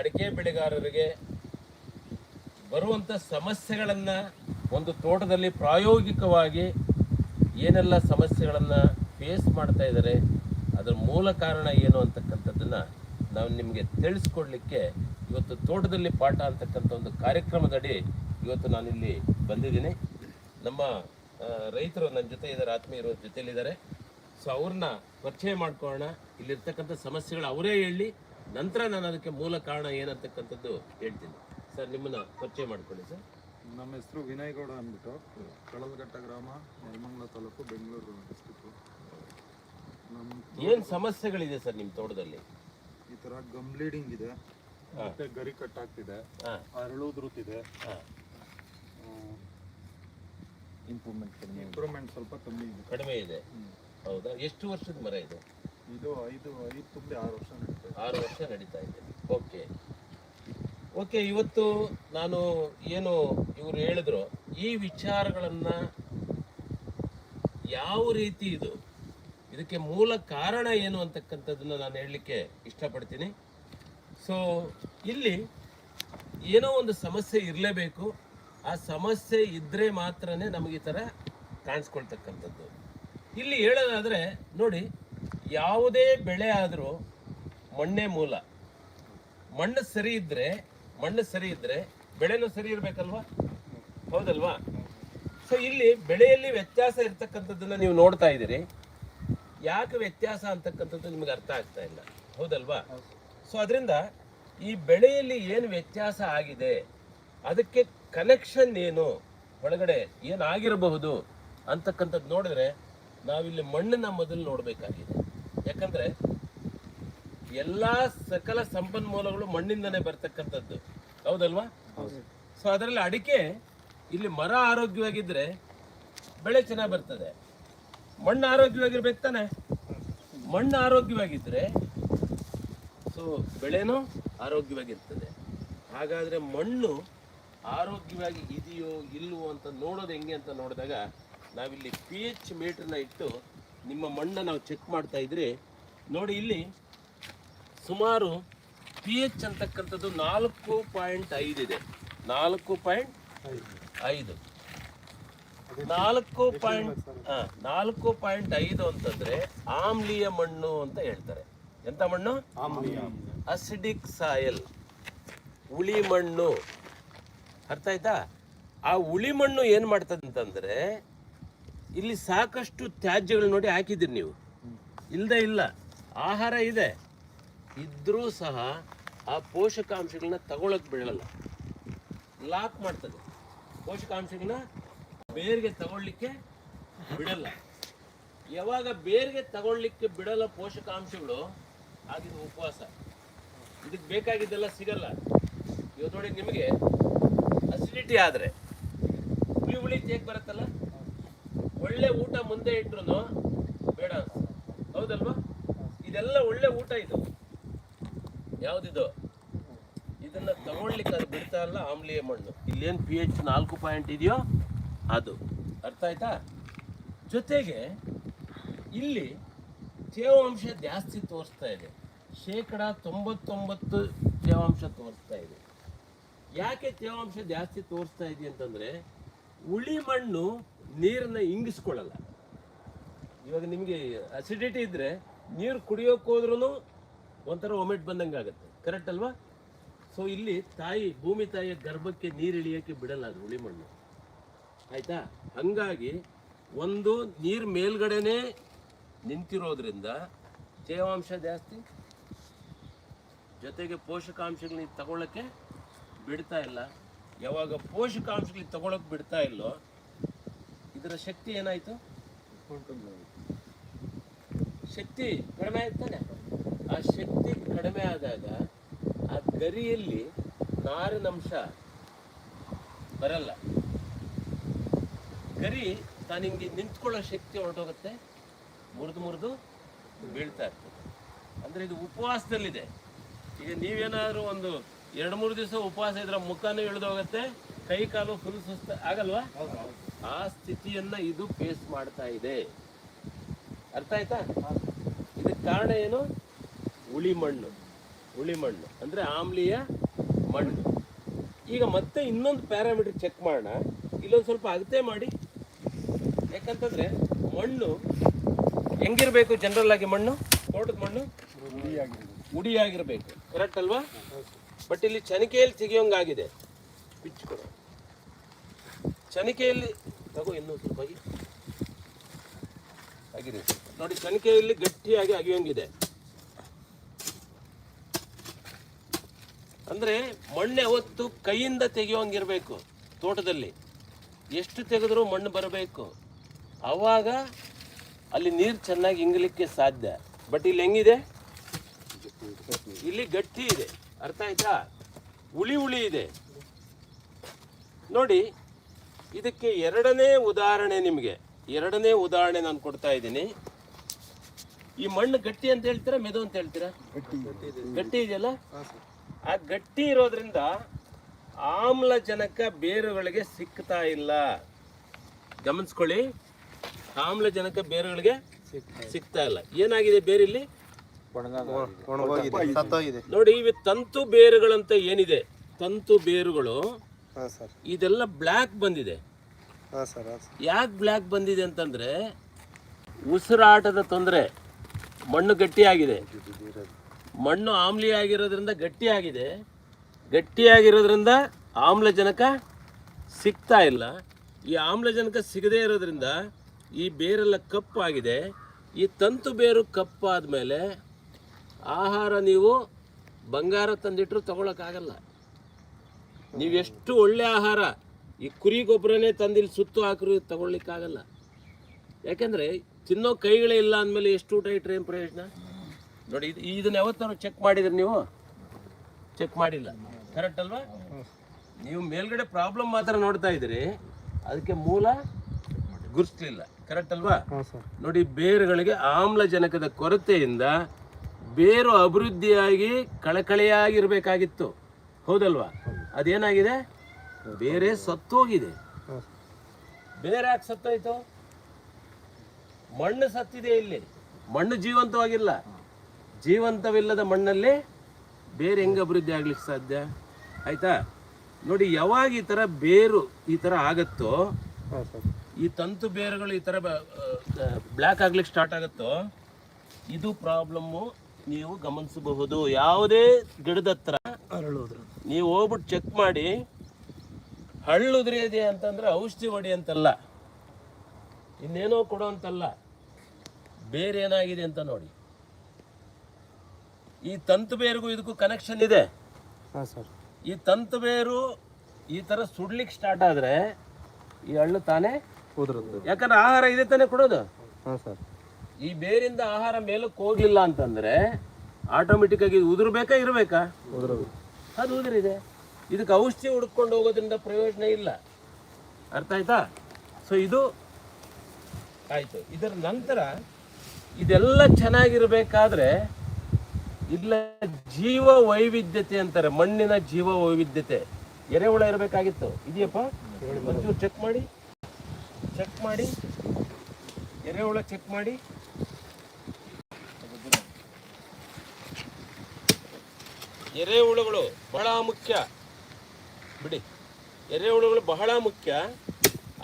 ಅಡಿಕೆ ಬೆಳೆಗಾರರಿಗೆ ಬರುವಂಥ ಸಮಸ್ಯೆಗಳನ್ನು ಒಂದು ತೋಟದಲ್ಲಿ ಪ್ರಾಯೋಗಿಕವಾಗಿ ಏನೆಲ್ಲ ಸಮಸ್ಯೆಗಳನ್ನು ಫೇಸ್ ಮಾಡ್ತಾ ಇದ್ದಾರೆ, ಅದರ ಮೂಲ ಕಾರಣ ಏನು ಅಂತಕ್ಕಂಥದ್ದನ್ನು ನಾವು ನಿಮಗೆ ತಿಳಿಸ್ಕೊಡ್ಲಿಕ್ಕೆ ಇವತ್ತು ತೋಟದಲ್ಲಿ ಪಾಠ ಅಂತಕ್ಕಂಥ ಒಂದು ಕಾರ್ಯಕ್ರಮದಡಿ ಇವತ್ತು ನಾನಿಲ್ಲಿ ಬಂದಿದ್ದೀನಿ. ನಮ್ಮ ರೈತರು ನನ್ನ ಜೊತೆ ಇದ್ದಾರೆ, ಆತ್ಮೀಯರು ಜೊತೆಯಲ್ಲಿದ್ದಾರೆ. ಸೊ ಅವ್ರನ್ನ ಪರಿಚಯ ಮಾಡ್ಕೊಳ್ಳೋಣ. ಇಲ್ಲಿರ್ತಕ್ಕಂಥ ಸಮಸ್ಯೆಗಳು ಅವರೇ ಹೇಳಿ ನಂತರ ನಾನು ಅದಕ್ಕೆ ಮೂಲ ಕಾರಣ ಏನಂತಕ್ಕಂಥದ್ದು ಹೇಳ್ತೀನಿ. ಸರ್ ನಿಮ್ಮನ್ನ ಪರಿಚಯ ಮಾಡ್ಕೊಳ್ಳಿ ಸರ್. ನಮ್ಮ ಹೆಸರು ವಿನಯ್ ಗೌಡ ಅಂದ್ಬಿಟ್ಟು. ಕಳಲ್ಘಟ್ಟ ಗ್ರಾಮ ನೆಲಮಂಗಲ ತಾಲೂಕು ಬೆಂಗಳೂರು ಡಿಸ್ಟಿಕ್ಕು ನಮ್ಮ ಏನು ಸಮಸ್ಯೆಗಳಿದೆ ಸರ್ ನಿಮ್ಮ ತೋಟದಲ್ಲಿ? ಈ ಥರ ಗಮ್ ಬ್ಲೀಡಿಂಗ್ ಇದೆ. ಮತ್ತೆ ಗರಿ ಕಟ್ಟಾಗ್ತಿದೆ ಹಾಂ. ಅರಳುದ್ರುತ್ತಿದೆ ಹಾಂ. ಇಂಪ್ರೂವ್ಮೆಂಟ್ ಇಂಪ್ರೂವ್ಮೆಂಟ್ ಸ್ವಲ್ಪ ಕಮ್ಮಿ ಇದೆ. ಕಡಿಮೆ ಇದೆ. ಹೌದಾ? ಎಷ್ಟು ವರ್ಷದ ಮರ ಇದು? ಇದು ಐದು ಐದು ತುಂಬಿ ಆರು ವರ್ಷ ಆರು ವರ್ಷ ನಡೀತಾ ಇದೆ. ಓಕೆ. ಓಕೆ, ಇವತ್ತು ನಾನು ಏನು ಇವರು ಹೇಳಿದ್ರು, ಈ ವಿಚಾರಗಳನ್ನು ಯಾವ ರೀತಿ ಇದು? ಇದಕ್ಕೆ ಮೂಲ ಕಾರಣ ಏನು ಅಂತಕ್ಕಂಥದ್ದನ್ನು ನಾನು ಹೇಳಲಿಕ್ಕೆ ಇಷ್ಟಪಡ್ತೀನಿ. ಸೊ ಇಲ್ಲಿ ಏನೋ ಒಂದು ಸಮಸ್ಯೆ ಇರಲೇಬೇಕು. ಆ ಸಮಸ್ಯೆ ಇದ್ದರೆ ಮಾತ್ರನೇ ನಮಗೆ ಈ ಥರ ಕಾಣಿಸ್ಕೊಳ್ತಕ್ಕಂಥದ್ದು. ಇಲ್ಲಿ ಹೇಳೋದಾದರೆ, ನೋಡಿ ಯಾವುದೇ ಬೆಳೆ ಆದರೂ ಮಣ್ಣೇ ಮೂಲ. ಮಣ್ಣು ಸರಿ ಇದ್ದರೆ ಮಣ್ಣು ಸರಿ ಇದ್ದರೆ ಬೆಳೆನೂ ಸರಿ ಇರಬೇಕಲ್ವಾ? ಹೌದಲ್ವಾ? ಸೊ ಇಲ್ಲಿ ಬೆಳೆಯಲ್ಲಿ ವ್ಯತ್ಯಾಸ ಇರ್ತಕ್ಕಂಥದ್ದನ್ನು ನೀವು ನೋಡ್ತಾ ಇದ್ದೀರಿ. ಯಾಕೆ ವ್ಯತ್ಯಾಸ ಅಂತಕ್ಕಂಥದ್ದು ನಿಮಗೆ ಅರ್ಥ ಆಗ್ತಾ ಇಲ್ಲ. ಹೌದಲ್ವಾ? ಸೊ ಅದರಿಂದ ಈ ಬೆಳೆಯಲ್ಲಿ ಏನು ವ್ಯತ್ಯಾಸ ಆಗಿದೆ, ಅದಕ್ಕೆ ಕನೆಕ್ಷನ್ ಏನು, ಒಳಗಡೆ ಏನಾಗಿರಬಹುದು ಅಂತಕ್ಕಂಥದ್ದು ನೋಡಿದ್ರೆ ನಾವಿಲ್ಲಿ ಮಣ್ಣನ್ನ ಮೊದಲು ನೋಡಬೇಕಾಗಿದೆ. ಯಾಕಂದ್ರೆ ಎಲ್ಲ ಸಕಲ ಸಂಪನ್ಮೂಲಗಳು ಮಣ್ಣಿಂದನೇ ಬರ್ತಕ್ಕಂಥದ್ದು. ಹೌದಲ್ವಾ? ಸೊ ಅದರಲ್ಲಿ ಅಡಿಕೆ, ಇಲ್ಲಿ ಮರ ಆರೋಗ್ಯವಾಗಿದ್ದರೆ ಬೆಳೆ ಚೆನ್ನಾಗಿ ಬರ್ತದೆ. ಮಣ್ಣು ಆರೋಗ್ಯವಾಗಿರ್ಬೇಕು ತಾನೆ? ಮಣ್ಣು ಆರೋಗ್ಯವಾಗಿದ್ದರೆ ಸೊ ಬೆಳೆನೂ ಆರೋಗ್ಯವಾಗಿರ್ತದೆ. ಹಾಗಾದ್ರೆ ಮಣ್ಣು ಆರೋಗ್ಯವಾಗಿ ಇದೆಯೋ ಇಲ್ವೋ ಅಂತ ನೋಡೋದು ಹೆಂಗೆ ಅಂತ ನೋಡಿದಾಗ ನಾವಿಲ್ಲಿ ಪಿ ಎಚ್ ಮೀಟರ್ನ ಇಟ್ಟು ನಿಮ್ಮ ಮಣ್ಣನ್ನು ನಾವು ಚೆಕ್ ಮಾಡ್ತಾ ಇದ್ರೆ ನೋಡಿ ಇಲ್ಲಿ ಸುಮಾರು ಪಿ ಎಚ್ ಅಂತಕ್ಕಂಥದ್ದು ನಾಲ್ಕು ಪಾಯಿಂಟ್ ಐದು ಇದೆ. ನಾಲ್ಕು ಪಾಯಿಂಟ್ ಐದು. ನಾಲ್ಕು ಪಾಯಿಂಟ್ ನಾಲ್ಕು ಪಾಯಿಂಟ್ ಐದು ಅಂತಂದ್ರೆ ಆಮ್ಲೀಯ ಮಣ್ಣು ಅಂತ ಹೇಳ್ತಾರೆ. ಎಂತ ಮಣ್ಣು? ಅಸಿಡಿಕ್ ಸಾಯಲ್ ಹುಳಿ ಮಣ್ಣು. ಅರ್ಥ ಆಯ್ತಾ? ಆ ಹುಳಿ ಮಣ್ಣು ಏನು ಮಾಡ್ತದೆ ಅಂತಂದ್ರೆ ಇಲ್ಲಿ ಸಾಕಷ್ಟು ತ್ಯಾಜ್ಯಗಳು ನೋಡಿ ಹಾಕಿದ್ದೀರಿ ನೀವು. ಇಲ್ಲದೆ ಇಲ್ಲ. ಆಹಾರ ಇದೆ. ಇದ್ರೂ ಸಹ ಆ ಪೋಷಕಾಂಶಗಳನ್ನ ತಗೊಳಕ್ ಬಿಡಲ್ಲ ಲಾಕ್ ಮಾಡ್ತದೆ. ಪೋಷಕಾಂಶಗಳನ್ನ ಬೇರ್ಗೆ ತಗೊಳ್ಳಿಕ್ಕೆ ಬಿಡಲ್ಲ. ಯಾವಾಗ ಬೇರ್ಗೆ ತಗೊಳ್ಳಿಕ್ಕೆ ಬಿಡಲ್ಲ ಪೋಷಕಾಂಶಗಳು, ಆಗಿದ್ದು ಉಪವಾಸ. ಇದಕ್ಕೆ ಬೇಕಾಗಿದ್ದೆಲ್ಲ ಸಿಗಲ್ಲ. ಇವತ್ತು ನೋಡಿ ನಿಮಗೆ ಅಸಿಡಿಟಿ ಆದರೆ, ಹುಳಿ ಹುಳಿ ತೇಗ್ ಬರುತ್ತಲ್ಲ? ಒಳ್ಳೆ ಊಟ ಮುಂದೆ ಇಟ್ರು ಬೇಡ ಹೌದಲ್ವಾ? ಇದೆಲ್ಲ ಒಳ್ಳೆ ಊಟ ಇದು. ಯಾವ್ದಿದು? ಇದನ್ನ ತಗೊಳ್ಲಿಕ್ಕೆ ಅದು ಬಿಡ್ತಾ ಇಲ್ಲ, ಆಮ್ಲೀಯ ಮಣ್ಣು. ಇಲ್ಲೇನು ಪಿ ಎಚ್ ನಾಲ್ಕು ಪಾಯಿಂಟ್ ಇದೆಯೋ ಅದು. ಅರ್ಥ ಆಯ್ತಾ? ಜೊತೆಗೆ ಇಲ್ಲಿ ತೇವಾಂಶ ಜಾಸ್ತಿ ತೋರಿಸ್ತಾ ಇದೆ. ಶೇಕಡ ತೊಂಬತ್ತೊಂಬತ್ತು ತೇವಾಂಶ ತೋರಿಸ್ತಾ ಇದೆ. ಯಾಕೆ ತೇವಾಂಶ ಜಾಸ್ತಿ ತೋರಿಸ್ತಾ ಇದೆ ಅಂತಂದ್ರೆ ಉಳಿ ಮಣ್ಣು ನೀರನ್ನ ಇಂಗಿಸ್ಕೊಳ್ಳಲ್ಲ. ಇವಾಗ ನಿಮಗೆ ಅಸಿಡಿಟಿ ಇದ್ದರೆ ನೀರು ಕುಡಿಯೋಕೆ ಹೋದ್ರೂ ಒಂಥರ ಒಮೆಟ್ ಬಂದಂಗೆ ಆಗುತ್ತೆ. ಕರೆಕ್ಟ್ ಅಲ್ವಾ? ಸೊ ಇಲ್ಲಿ ತಾಯಿ, ಭೂಮಿ ತಾಯಿಯ ಗರ್ಭಕ್ಕೆ ನೀರು ಇಳಿಯೋಕ್ಕೆ ಬಿಡಲ್ಲ ಅದು ಹುಳಿ ಮಣ್ಣು. ಆಯ್ತಾ? ಹಂಗಾಗಿ ಒಂದು ನೀರು ಮೇಲ್ಗಡೆನೆ ನಿಂತಿರೋದ್ರಿಂದ ತೇವಾಂಶ ಜಾಸ್ತಿ, ಜೊತೆಗೆ ಪೋಷಕಾಂಶಗಳನ್ನ ತಗೊಳ್ಳೋಕ್ಕೆ ಬಿಡ್ತಾ ಇಲ್ಲ. ಯಾವಾಗ ಪೋಷಕಾಂಶಗಳಿಗೆ ತಗೊಳ್ಳೋಕೆ ಬಿಡ್ತಾ ಇಲ್ಲೋ ಇದರ ಶಕ್ತಿ ಏನಾಯ್ತು? ಶಕ್ತಿ ಕಡಿಮೆ ಆಯ್ತಾನೆ ಆ ಶಕ್ತಿ ಕಡಿಮೆ ಆದಾಗ ಆ ಗರಿಯಲ್ಲಿ ನಾರಿನಂಶ ಬರಲ್ಲ. ಗರಿ ತಾನು ಹಿಂಗೆ ನಿಂತ್ಕೊಳ್ಳೋ ಶಕ್ತಿ ಹೊರಟೋಗುತ್ತೆ, ಮುರಿದು ಮುರಿದು ಬೀಳ್ತಾ ಇರ್ತದೆ. ಅಂದ್ರೆ ಇದು ಉಪವಾಸದಲ್ಲಿದೆ. ಈಗ ನೀವೇನಾದರೂ ಒಂದು ಎರಡು ಮೂರು ದಿವಸ ಉಪವಾಸ ಇದ್ರೆ ಮುಖನೂ ಇಳಿದೋಗುತ್ತೆ, ಕೈ ಕಾಲು ಫುಲ್ ಸುಸ್ತ ಆಗಲ್ವಾ? ಆ ಸ್ಥಿತಿಯನ್ನ ಇದು ಫೇಸ್ ಮಾಡ್ತಾ ಇದೆ. ಅರ್ಥ ಆಯ್ತಾ? ಇದಕ್ಕೆ ಕಾರಣ ಏನು? ಉಳಿ ಮಣ್ಣು. ಹುಳಿ ಮಣ್ಣು. ಅಂದ್ರೆ ಆಮ್ಲೀಯ ಮಣ್ಣು. ಈಗ ಮತ್ತೆ ಇನ್ನೊಂದು ಪ್ಯಾರಾಮೀಟರ್ ಚೆಕ್ ಮಾಡೋಣ. ಇಲ್ಲೊಂದು ಸ್ವಲ್ಪ ಅಗತೆ ಮಾಡಿ. ಯಾಕಂತಂದ್ರೆ ಮಣ್ಣು ಹೆಂಗಿರ್ಬೇಕು ಜನರಲ್ ಆಗಿ ಮಣ್ಣು? ತೋಟದ ಮಣ್ಣು? ಉಡಿಯಾಗಿರ್ಬೇಕು ಕರೆಕ್ಟ್ ಅಲ್ವಾ? ಬಟ್ ಇಲ್ಲಿ ಚನಿಕೆಯಲ್ಲಿ ತೆಗಿಯೋಂಗಾಗಿದೆ. ಬಿಚ್ಚು ಚನಿಕೆಯಲ್ಲಿ ತಗೋ ಇನ್ನೂ ಸ್ವಲ್ಪ ಆಗಿದೆ. ನೋಡಿ ಕಣಿಕೆಯಲ್ಲಿ ಗಟ್ಟಿಯಾಗಿ ಅಗಿಯೋಂಗಿದೆ. ಅಂದ್ರೆ ಮಣ್ಣು ಯಾವತ್ತು ಕೈಯಿಂದ ತೆಗೆಯೋಂಗಿರಬೇಕು ತೋಟದಲ್ಲಿ. ಎಷ್ಟು ತೆಗೆದ್ರೂ ಮಣ್ಣು ಬರಬೇಕು. ಆವಾಗ ಅಲ್ಲಿ ನೀರು ಚೆನ್ನಾಗಿ ಇಂಗ್ಲಿಕ್ಕೆ ಸಾಧ್ಯ. ಬಟ್ ಇಲ್ಲಿ ಹೆಂಗಿದೆ? ಇಲ್ಲಿ ಗಟ್ಟಿ ಇದೆ. ಅರ್ಥ ಆಯ್ತಾ? ಉಳಿ ಉಳಿ ಇದೆ. ನೋಡಿ ಇದಕ್ಕೆ ಎರಡನೇ ಉದಾಹರಣೆ ನಿಮಗೆ. ಎರಡನೇ ಉದಾಹರಣೆ ನಾನು ಕೊಡ್ತಾ ಇದ್ದೀನಿ. ಈ ಮಣ್ಣು ಗಟ್ಟಿ ಅಂತ ಹೇಳ್ತೀರಾ ಮೆದು ಅಂತ ಹೇಳ್ತೀರಾ? ಗಟ್ಟಿ ಇದೆಯಲ್ಲ? ಆ ಗಟ್ಟಿ ಇರೋದ್ರಿಂದ ಆಮ್ಲಜನಕ ಬೇರುಗಳಿಗೆ ಸಿಗ್ತಾ ಇಲ್ಲ. ಗಮನಿಸ್ಕೊಳ್ಳಿ. ಆಮ್ಲಜನಕ ಬೇರುಗಳಿಗೆ ಸಿಗ್ತಾ ಇಲ್ಲ. ಏನಾಗಿದೆ ಬೇರಿಲ್ಲಿ? ನೋಡಿ ಇವು ತಂತು ಬೇರುಗಳಂತ ಏನಿದೆ? ತಂತು ಬೇರುಗಳು ಹಾಂ ಸರ್. ಇದೆಲ್ಲ ಬ್ಲ್ಯಾಕ್ ಬಂದಿದೆ. ಹಾಂ ಸರ್ ಹಾಂ ಸರ್. ಯಾಕೆ ಬ್ಲ್ಯಾಕ್ ಬಂದಿದೆ ಅಂತಂದ್ರೆ ಉಸಿರಾಟದ ತೊಂದರೆ. ಮಣ್ಣು ಗಟ್ಟಿಯಾಗಿದೆ. ಮಣ್ಣು ಆಮ್ಲಿಯಾಗಿರೋದ್ರಿಂದ ಗಟ್ಟಿಯಾಗಿದೆ. ಗಟ್ಟಿಯಾಗಿರೋದ್ರಿಂದ ಆಮ್ಲಜನಕ ಸಿಗ್ತಾ ಇಲ್ಲ. ಈ ಆಮ್ಲಜನಕ ಸಿಗದೇ ಇರೋದ್ರಿಂದ ಈ ಬೇರೆಲ್ಲ ಕಪ್ಪಾಗಿದೆ ಈ ತಂತು ಬೇರು ಕಪ್ಪಾದ ಮೇಲೆ ಆಹಾರ ನೀವು ಬಂಗಾರ ತಂದಿಟ್ಟರು ತಗೊಳಕ್ಕಾಗಲ್ಲ. ನೀವೆಷ್ಟು ಒಳ್ಳೆ ಆಹಾರ ಈ ಕುರಿ ಗೊಬ್ಬರನೇ ತಂದಿಲ್ಲಿ ಸುತ್ತು ಹಾಕಿ ತಗೊಳ್ಲಿಕ್ಕಾಗಲ್ಲ ಯಾಕೆಂದರೆ ತಿನ್ನೋ ಕೈಗಳೇ ಇಲ್ಲ ಅಂದಮೇಲೆ ಎಷ್ಟು ಊಟ ಇಟ್ಟರೆ ಏನು ಪ್ರಯೋಜನ? ನೋಡಿ ಇದು ಇದನ್ನ ಯಾವತ್ತಾರು ಚೆಕ್ ಮಾಡಿದ್ರಿ ನೀವು? ಚೆಕ್ ಮಾಡಿಲ್ಲ. ಕರೆಕ್ಟ್ ಅಲ್ವಾ? ನೀವು ಮೇಲ್ಗಡೆ ಪ್ರಾಬ್ಲಮ್ ಮಾತ್ರ ನೋಡ್ತಾ ಇದ್ದೀರಿ. ಅದಕ್ಕೆ ಮೂಲ ಗುರ್ಸ್ಲಿಲ್ಲ ಕರೆಕ್ಟ್ ಅಲ್ವಾ? ನೋಡಿ ಬೇರುಗಳಿಗೆ ಆಮ್ಲಜನಕದ ಕೊರತೆಯಿಂದ ಬೇರು ಅಭಿವೃದ್ಧಿಯಾಗಿ ಕಳಕಳೆಯಾಗಿರಬೇಕಾಗಿತ್ತು. ಹೌದಲ್ವಾ? ಅದೇನಾಗಿದೆ? ಬೇರೆ ಸತ್ತೋಗಿದೆ. ಬೇರೆ ಯಾಕೆ ಸತ್ತೋಯ್ತು? ಮಣ್ಣು ಸತ್ತಿದೆ ಇಲ್ಲಿ. ಮಣ್ಣು ಜೀವಂತವಾಗಿಲ್ಲ. ಜೀವಂತವಿಲ್ಲದ ಮಣ್ಣಲ್ಲಿ ಬೇರೆ ಹೆಂಗೆ ಅಭಿವೃದ್ಧಿ ಆಗ್ಲಿಕ್ಕೆ ಸಾಧ್ಯ? ಆಯ್ತಾ? ನೋಡಿ ಯಾವಾಗ ಈ ಥರ ಬೇರು ಈ ಥರ ಆಗತ್ತೋ ಈ ತಂತು ಬೇರುಗಳು ಈ ಥರ ಬ್ಲ್ಯಾಕ್ ಆಗ್ಲಿಕ್ಕೆ ಸ್ಟಾರ್ಟ್ ಆಗುತ್ತೋ ಇದು ಪ್ರಾಬ್ಲಮ್ಮು ನೀವು ಗಮನಿಸಬಹುದು. ಯಾವುದೇ ಗಿಡದ ಹತ್ರ ಅರಳೋದ್ರ. ನೀವು ಹೋಗ್ಬಿಟ್ಟು ಚೆಕ್ ಮಾಡಿ ಹಳ್ಳುದ್ರಿದೆ ಅಂತಂದ್ರೆ ಔಷಧಿ ಹೊಡಿ ಅಂತಲ್ಲ. ಇನ್ನೇನೋ ಕೊಡೋ ಅಂತಲ್ಲ. ಬೇರೆ ಏನಾಗಿದೆ ಅಂತ ನೋಡಿ. ಈ ತಂತು ಬೇರಿಗೂ ಇದಕ್ಕೂ ಕನೆಕ್ಷನ್ ಇದೆ. ಹಾಂ ಸರ್. ಈ ತಂತು ಬೇರು ಈ ಥರ ಸುಡ್ಲಿಕ್ಕೆ ಸ್ಟಾರ್ಟ್ ಆದ್ರೆ ಈ ಹಳ್ಳು ತಾನೇ ಉದ್ರದ್ದು ಯಾಕಂದ್ರೆ ಆಹಾರ ಇದೆ ತಾನೇ ಕೊಡೋದು? ಹಾಂ ಸರ್. ಈ ಬೇರಿಂದ ಆಹಾರ ಮೇಲಕ್ಕೆ ಹೋಗ್ಲಿಲ್ಲ ಅಂತಂದ್ರೆ ಆಟೋಮೆಟಿಕ್ ಆಗಿ ಉದುರ್ಬೇಕಾ, ಇರಬೇಕಾ? ಅದು ಉದುರಿದೆ. ಇದಕ್ಕೆ ಔಷಧಿ ಹುಡ್ಕೊಂಡು ಹೋಗೋದ್ರಿಂದ ಪ್ರಯೋಜನ ಇಲ್ಲ. ಅರ್ಥ ಆಯ್ತಾ? ಸೊ ಇದು ಆಯ್ತು. ಇದರ ನಂತರ ಇದೆಲ್ಲ ಚೆನ್ನಾಗಿರಬೇಕಾದ್ರೆ ಇಲ್ಲ ಜೀವ ವೈವಿಧ್ಯತೆ ಅಂತಾರೆ, ಮಣ್ಣಿನ ಜೀವ ವೈವಿಧ್ಯತೆ. ಎರೆಹುಳ ಇರಬೇಕಾಗಿತ್ತು. ಇದೆಯಪ್ಪ? ಒಂಚೂರು ಚೆಕ್ ಮಾಡಿ. ಚೆಕ್ ಮಾಡಿ. ಎರೆಹುಳ ಚೆಕ್ ಮಾಡಿ. ಎರೆಹುಳುಗಳು ಬಹಳ ಮುಖ್ಯ. ಬಿಡಿ. ಎರೆಹುಳುಗಳು ಬಹಳ ಮುಖ್ಯ.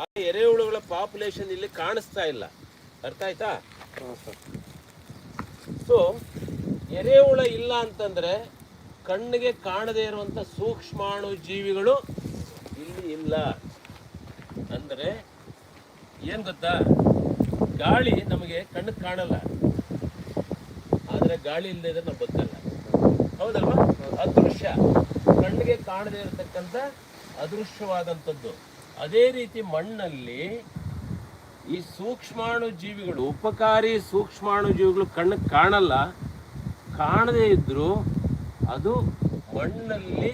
ಆ ಎರೆಹುಳುಗಳ ಪಾಪ್ಯುಲೇಷನ್ ಇಲ್ಲಿ ಕಾಣಿಸ್ತಾ ಇಲ್ಲ. ಅರ್ಥ ಆಯ್ತಾ? ಸೊ ಎರೆಹುಳ ಇಲ್ಲ ಅಂತಂದ್ರೆ ಕಣ್ಣಿಗೆ ಕಾಣದೇ ಇರುವಂತ ಸೂಕ್ಷ್ಮಾಣು ಜೀವಿಗಳು ಇಲ್ಲಿ ಇಲ್ಲ. ಅಂದ್ರೆ ಏನು ಗೊತ್ತಾ? ಗಾಳಿ ನಮಗೆ ಕಣ್ಣಿಗೆ ಕಾಣಲ್ಲ. ಆದರೆ ಗಾಳಿ ಇಲ್ಲದೆ ಇದ್ರೆ ನಾವು ಬದುಕಲ್ಲ ಹೌದಲ್ವಾ? ಅದೃಶ್ಯ. ಕಣ್ಣಿಗೆ ಕಾಣದೇ ಇರತಕ್ಕಂಥ ಅದೃಶ್ಯವಾದಂಥದ್ದು. ಅದೇ ರೀತಿ ಮಣ್ಣಲ್ಲಿ ಈ ಸೂಕ್ಷ್ಮಾಣು ಜೀವಿಗಳು ಉಪಕಾರಿ ಸೂಕ್ಷ್ಮಾಣು ಜೀವಿಗಳು ಕಣ್ಣಿಗೆ ಕಾಣಲ್ಲ. ಕಾಣದೇ ಇದ್ದರೂ ಅದು ಮಣ್ಣಲ್ಲಿ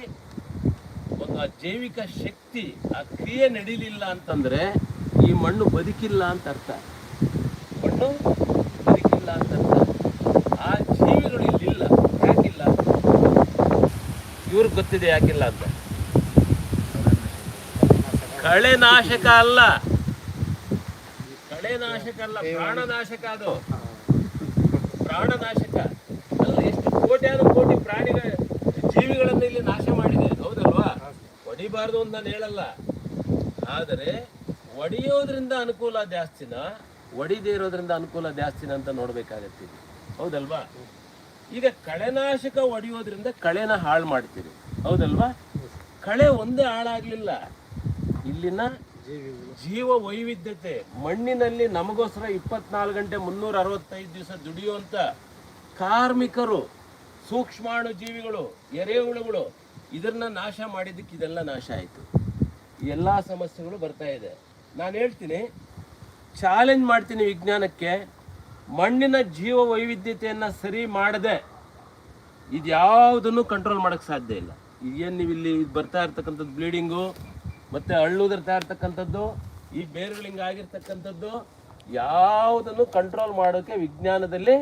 ಒಂದು ಆ ಜೈವಿಕ ಶಕ್ತಿ, ಆ ಕ್ರಿಯೆ ನಡೀಲಿಲ್ಲ ಅಂತಂದ್ರೆ ಈ ಮಣ್ಣು ಬದುಕಿಲ್ಲ ಅಂತ ಅರ್ಥ. ಮಣ್ಣು ಬದುಕಿಲ್ಲ ಅಂತ ಅರ್ಥ ಆ ಜೀವಿಗಳು ಇಲ್ಲಿಲ್ಲ ಯಾಕಿಲ್ಲ ಇವ್ರಿಗೆ ಗೊತ್ತಿದೆ ಯಾಕಿಲ್ಲ ಅಂತ. ಕಳೆ ನಾಶಕ ಅಲ್ಲ. ಕಳೆ ನಾಶಕ ಅಲ್ಲ ಪ್ರಾಣನಾಶಕ ಅದು. ಪ್ರಾಣನಾಶಕ ಅಲ್ಲ, ಎಷ್ಟು ಕೋಟ್ಯಾನು ಕೋಟಿ ಪ್ರಾಣಿಗಳ, ಜೀವಿಗಳನ್ನು ಇಲ್ಲಿ ನಾಶ ಮಾಡಿದೆ. ಹೌದಲ್ವಾ? ಹೊಡಿಬಾರ್ದು ಅಂತ ನಾನು ಹೇಳಲ್ಲ. ಆದರೆ ಒಡೆಯೋದ್ರಿಂದ ಅನುಕೂಲ ಜಾಸ್ತಿನ ಒಡಿದೇ ಇರೋದ್ರಿಂದ ಅನುಕೂಲ ಜಾಸ್ತಿನ ಅಂತ ನೋಡ್ಬೇಕಾಗತ್ತೆ. ಹೌದಲ್ವಾ? ಈಗ ಕಳೆನಾಶಕ ಹೊಡೆಯೋದ್ರಿಂದ ಕಳೆನ ಹಾಳು ಮಾಡ್ತೀರಿ. ಹೌದಲ್ವಾ? ಕಳೆ ಒಂದೇ ಹಾಳಾಗ್ಲಿಲ್ಲ. ಇಲ್ಲಿನ ಜೀವ ವೈವಿಧ್ಯತೆ, ಮಣ್ಣಿನಲ್ಲಿ ನಮಗೋಸ್ಕರ ಇಪ್ಪತ್ನಾಲ್ಕು ಗಂಟೆ ಮುನ್ನೂರ ಅರವತ್ತೈದು ದಿವಸ ದುಡಿಯುವಂತ ಕಾರ್ಮಿಕರು ಸೂಕ್ಷ್ಮಾಣು ಜೀವಿಗಳು ಎರೆಹುಳುಗಳು, ಇದನ್ನ ನಾಶ ಮಾಡಿದ್ದಕ್ಕೆ ಇದೆಲ್ಲ ನಾಶ ಆಯಿತು. ಎಲ್ಲ ಸಮಸ್ಯೆಗಳು ಬರ್ತಾ ಇದೆ. ನಾನು ಹೇಳ್ತೀನಿ ಚಾಲೆಂಜ್ ಮಾಡ್ತೀನಿ ವಿಜ್ಞಾನಕ್ಕೆ. ಮಣ್ಣಿನ ಜೀವ ವೈವಿಧ್ಯತೆಯನ್ನು ಸರಿ ಮಾಡದೆ ಇದ್ಯಾವುದನ್ನು ಕಂಟ್ರೋಲ್ ಮಾಡೋಕ್ಕೆ ಸಾಧ್ಯ ಇಲ್ಲ. ಏನು ನೀವು ಇಲ್ಲಿ ಬರ್ತಾ ಇರ್ತಕ್ಕಂಥದ್ದು ಬ್ಲೀಡಿಂಗು ಮತ್ತು ಹಳ್ಳುದಿರ್ತಾ ಇರ್ತಕ್ಕಂಥದ್ದು, ಈ ಬೇರುಗಳಿಂಗ ಆಗಿರ್ತಕ್ಕಂಥದ್ದು, ಯಾವುದನ್ನು ಕಂಟ್ರೋಲ್ ಮಾಡೋಕ್ಕೆ ವಿಜ್ಞಾನದಲ್ಲಿ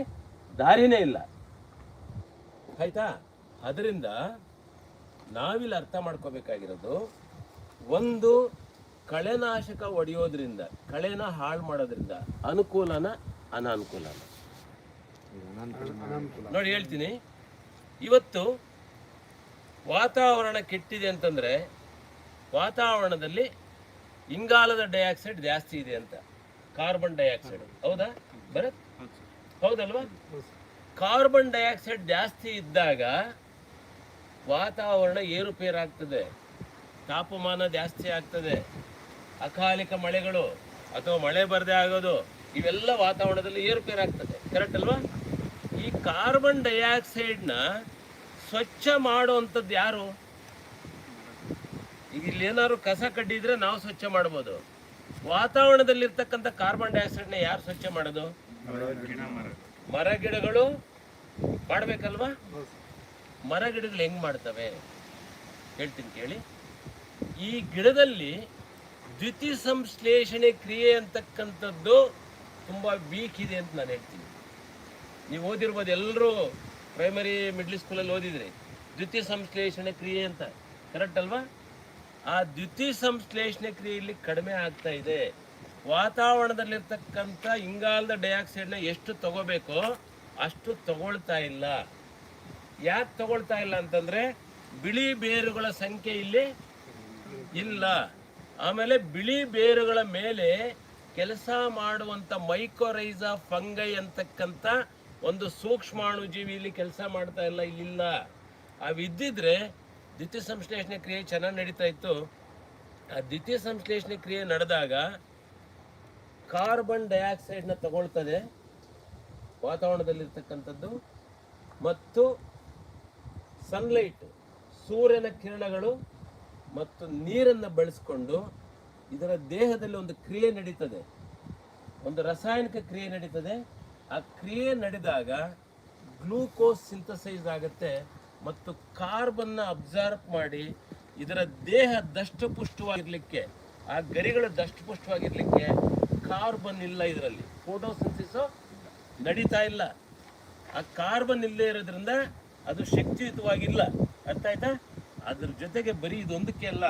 ದಾರಿನೇ ಇಲ್ಲ. ಆಯ್ತಾ? ಅದರಿಂದ ನಾವಿಲ್ಲಿ ಅರ್ಥ ಮಾಡ್ಕೋಬೇಕಾಗಿರೋದು, ಒಂದು ಕಳೆನಾಶಕ ಹೊಡೆಯೋದ್ರಿಂದ ಕಳೆನ ಹಾಳು ಮಾಡೋದ್ರಿಂದ ಅನುಕೂಲನ ಅನಾನುಕೂಲನ ನೋಡಿ ಹೇಳ್ತೀನಿ. ಇವತ್ತು ವಾತಾವರಣ ಕೆಟ್ಟಿದೆ ಅಂತಂದ್ರೆ ವಾತಾವರಣದಲ್ಲಿ ಇಂಗಾಲದ ಡೈಆಕ್ಸೈಡ್ ಜಾಸ್ತಿ ಇದೆ ಅಂತ. Carbon dioxide. ಹೌದಾ? ಭರತ್? ಹೌದಲ್ವಾ? ಕಾರ್ಬನ್ ಡೈಆಕ್ಸೈಡ್ ಜಾಸ್ತಿ ಇದ್ದಾಗ ವಾತಾವರಣ ಏರುಪೇರಾಗ್ತದೆ. ತಾಪಮಾನ ಜಾಸ್ತಿ ಆಗ್ತದೆ. ಅಕಾಲಿಕ ಮಳೆಗಳು ಅಥವಾ ಮಳೆ ಬರದೇ ಆಗೋದು ಇವೆಲ್ಲ ವಾತಾವರಣದಲ್ಲಿ ಏರುಪೇರಾಗ್ತದೆ ಕರೆಕ್ಟ್ ಅಲ್ವಾ? ಈ ಕಾರ್ಬನ್ ಡೈಆಕ್ಸೈಡ್ನ ಸ್ವಚ್ಛ ಮಾಡುವಂಥದ್ದು ಯಾರು? ಈಗ ಇಲ್ಲಿ ಏನಾದ್ರು ಕಸ ಕಡ್ಡಿದ್ರೆ ನಾವು ಸ್ವಚ್ಛ ಮಾಡ್ಬೋದು. ವಾತಾವರಣದಲ್ಲಿರ್ತಕ್ಕಂಥ ಕಾರ್ಬನ್ ಡೈಆಕ್ಸೈಡ್ನ ಯಾರು ಸ್ವಚ್ಛ ಮಾಡೋದು? ಮರ ಗಿಡಗಳು ಮಾಡ್ಬೇಕಲ್ವಾ? ಮರ ಗಿಡಗಳು ಹೆಂಗೆ ಮಾಡ್ತವೆ? ಹೇಳ್ತೀನಿ ಕೇಳಿ. ಈ ಗಿಡದಲ್ಲಿ ದ್ಯುತಿ ಸಂಶ್ಲೇಷಣೆ ಕ್ರಿಯೆ ಅಂತಕ್ಕಂಥದ್ದು ತುಂಬಾ ವೀಕ್ ಇದೆ ಅಂತ ನಾನು ಹೇಳ್ತೀನಿ. ನೀವು ಓದಿರ್ಬೋದು ಎಲ್ಲರೂ ಪ್ರೈಮರಿ ಮಿಡ್ಲ್ ಸ್ಕೂಲಲ್ಲಿ ಓದಿದ್ರಿ ದ್ವಿತೀಯ ಸಂಶ್ಲೇಷಣೆ ಕ್ರಿಯೆ ಅಂತ ಕರೆಕ್ಟ್ ಅಲ್ವಾ? ಆ ದ್ವಿತೀಯ ಸಂಶ್ಲೇಷಣೆ ಕ್ರಿಯೆಯಲ್ಲಿ ಕಡಿಮೆ ಆಗ್ತಾ ಇದೆ. ವಾತಾವರಣದಲ್ಲಿರ್ತಕ್ಕಂಥ ಇಂಗಾಲದ ಡೈಆಕ್ಸೈಡ್ನ ಎಷ್ಟು ತಗೋಬೇಕೋ ಅಷ್ಟು ತಗೊಳ್ತಾ ಇಲ್ಲ. ಯಾಕೆ ತಗೊಳ್ತಾ ಇಲ್ಲ ಅಂತಂದ್ರೆ ಬಿಳಿ ಬೇರುಗಳ ಸಂಖ್ಯೆ ಇಲ್ಲಿ ಇಲ್ಲ. ಆಮೇಲೆ ಬಿಳಿ ಬೇರುಗಳ ಮೇಲೆ ಕೆಲಸ ಮಾಡುವಂತ ಮೈಕೋರೈಸಾ ಫಂಗೈ ಅಂತಕ್ಕಂಥ ಒಂದು ಸೂಕ್ಷ್ಮಾಣು ಜೀವಿ ಇಲ್ಲಿ ಕೆಲಸ ಮಾಡ್ತಾ ಇಲ್ಲ, ಇಲ್ಲಿಲ್ಲ. ಅವಿದ್ದಿದ್ರೆ ದ್ವಿತೀಯ ಸಂಶ್ಲೇಷಣೆ ಕ್ರಿಯೆ ಚೆನ್ನಾಗಿ ನಡೀತಾ ಇತ್ತು. ಆ ದ್ವಿತೀಯ ಸಂಶ್ಲೇಷಣೆ ಕ್ರಿಯೆ ನಡೆದಾಗ ಕಾರ್ಬನ್ ಡೈಆಕ್ಸೈಡ್ನ ತಗೊಳ್ತದೆ ವಾತಾವರಣದಲ್ಲಿರ್ತಕ್ಕಂಥದ್ದು. ಮತ್ತು ಸನ್ಲೈಟ್ ಸೂರ್ಯನ ಕಿರಣಗಳು ಮತ್ತು ನೀರನ್ನು ಬಳಸಿಕೊಂಡು ಇದರ ದೇಹದಲ್ಲಿ ಒಂದು ಕ್ರಿಯೆ ನಡೀತದೆ. ಒಂದು ರಾಸಾಯನಿಕ ಕ್ರಿಯೆ ನಡೀತದೆ. ಆ ಕ್ರಿಯೆ ನಡೆದಾಗ ಗ್ಲೂಕೋಸ್ ಸಿಂಥಸೈಸ್ ಆಗುತ್ತೆ ಮತ್ತು ಕಾರ್ಬನ್ನ ಅಬ್ಸರ್ವ್ ಮಾಡಿ ಇದರ ದೇಹ ದಷ್ಟಪುಷ್ಟವಾಗಿರ್ಲಿಕ್ಕೆ, ಆ ಗರಿಗಳು ದಷ್ಟಪುಷ್ಟವಾಗಿರಲಿಕ್ಕೆ ಕಾರ್ಬನ್ ಇಲ್ಲ ಇದರಲ್ಲಿ. ಫೋಟೋಸಿಂಥಸಿಸ್ ನಡೀತಾ ಇಲ್ಲ. ಆ ಕಾರ್ಬನ್ ಇಲ್ಲದೆ ಇರೋದ್ರಿಂದ ಅದು ಶಕ್ತಿಯುತವಾಗಿಲ್ಲ. ಅರ್ಥ ಆಯ್ತಾ? ಅದ್ರ ಜೊತೆಗೆ ಬರೀ ಇದೊಂದಕ್ಕೆ ಅಲ್ಲ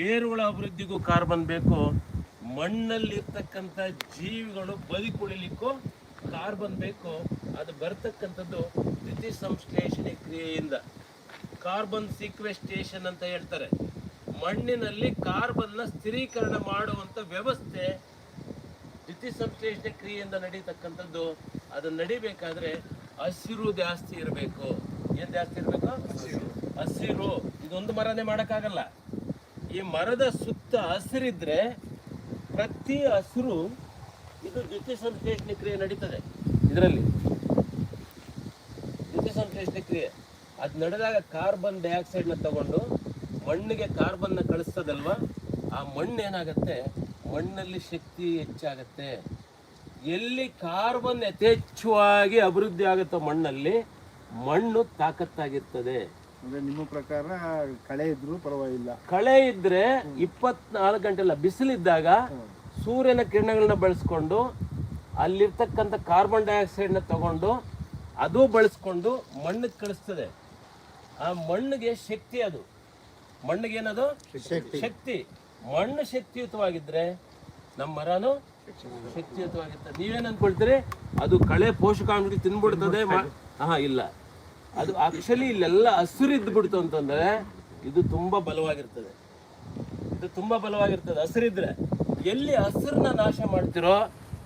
ಬೇರುಗಳ ಅಭಿವೃದ್ಧಿಗೂ ಕಾರ್ಬನ್ ಬೇಕು ಮಣ್ಣಲ್ಲಿರ್ತಕ್ಕಂಥ ಜೀವಿಗಳು ಬದುಕುಳಿಲಿಕ್ಕೂ ಕಾರ್ಬನ್ ಬೇಕು ಅದು ಬರ್ತಕ್ಕಂಥದ್ದು ದ್ಯುತಿ ಸಂಶ್ಲೇಷಣೆ ಕ್ರಿಯೆಯಿಂದ. ಕಾರ್ಬನ್ ಸೀಕ್ವೆಸ್ಟೇಷನ್ ಅಂತ ಹೇಳ್ತಾರೆ. ಮಣ್ಣಿನಲ್ಲಿ ಕಾರ್ಬನ್ನ ಸ್ಥಿರೀಕರಣ ಮಾಡುವಂಥ ವ್ಯವಸ್ಥೆ ದ್ಯುತಿ ಸಂಶ್ಲೇಷಣೆ ಕ್ರಿಯೆಯಿಂದ ನಡೀತಕ್ಕಂಥದ್ದು. ಅದು ನಡಿಬೇಕಾದ್ರೆ ಹಸಿರು ಜಾಸ್ತಿ ಇರಬೇಕು. ಏನ್ ಜಾಸ್ತಿ ಇರಬೇಕು? ಹಸಿರು. ಇದೊಂದು ಮರನೇ ಮಾಡೋಕ್ಕಾಗಲ್ಲ. ಈ ಮರದ ಸುತ್ತ ಹಸಿರಿದ್ರೆ ಪ್ರತಿ ಹಸಿರು ಇದು ದ್ವಿತೀಯ ಸಂಶ್ಲೇಷಣೆ ಕ್ರಿಯೆ ನಡೀತದೆ. ಇದರಲ್ಲಿ ದ್ವಿತೀಯ ಸಂಶ್ಲೇಷಣೆ ಕ್ರಿಯೆ. ಅದು ನಡೆದಾಗ ಕಾರ್ಬನ್ ಡೈಆಕ್ಸೈಡ್ನ ತಗೊಂಡು ಮಣ್ಣಿಗೆ ಕಾರ್ಬನ್ನ ಕಳಿಸ್ತದಲ್ವಾ? ಆ ಮಣ್ಣು ಏನಾಗುತ್ತೆ? ಮಣ್ಣಲ್ಲಿ ಶಕ್ತಿ ಹೆಚ್ಚಾಗತ್ತೆ. ಎಲ್ಲಿ ಕಾರ್ಬನ್ ಯಥೇಚ್ಛವಾಗಿ ಅಭಿವೃದ್ಧಿ ಆಗುತ್ತೋ ಮಣ್ಣಲ್ಲಿ ಮಣ್ಣು ತಾಕತ್ತಾಗಿರ್ತದೆ. ಅಂದ್ರೆ ನಿಮ್ಮ ಪ್ರಕಾರ ಕಳೆ ಇದ್ರೂ ಪರವಾಗಿಲ್ಲ. ಕಳೆ ಇದ್ರೆ ಇಪ್ಪತ್ನಾಲ್ಕು ಗಂಟೆ ಅಲ್ಲ ಬಿಸಿಲಿದ್ದಾಗ ಸೂರ್ಯನ ಕಿರಣಗಳನ್ನ ಬಳಸ್ಕೊಂಡು ಅಲ್ಲಿರ್ತಕ್ಕಂಥ ಕಾರ್ಬನ್ ಡೈಆಕ್ಸೈಡ್ನ ತಗೊಂಡು ಅದು ಬಳಸ್ಕೊಂಡು ಮಣ್ಣಿಗೆ ಕಳಿಸ್ತದೆ. ಆ ಮಣ್ಣಿಗೆ ಶಕ್ತಿ ಅದು. ಮಣ್ಣಿಗೆ ಏನದು? ಶಕ್ತಿ. ಮಣ್ಣು ಶಕ್ತಿಯುತವಾಗಿದ್ರೆ ನಮ್ಮ ಮರನು ಶಕ್ತಿಯುತವಾಗಿರ್ತದೆ. ನೀವೇನು ಅನ್ಕೊಳ್ತೀರಿ? ಅದು ಕಳೆ ಪೋಷಕಾಂಶ ತಿನ್ಬಿಡ್ತದೆ ಹಾ ಇಲ್ಲ. ಅದು ಆಕ್ಚುಲಿ ಇಲ್ಲೆಲ್ಲ ಹಸಿರು ಇದ್ದು ಬಿಡ್ತು ಅಂತಂದ್ರೆ ಇದು ತುಂಬಾ ಬಲವಾಗಿರ್ತದೆ. ಇದು ತುಂಬಾ ಬಲವಾಗಿರ್ತದೆ ಹಸಿರಿದ್ರೆ ಎಲ್ಲಿ ಹಸಿರನ್ನ ನಾಶ ಮಾಡ್ತಿರೋ,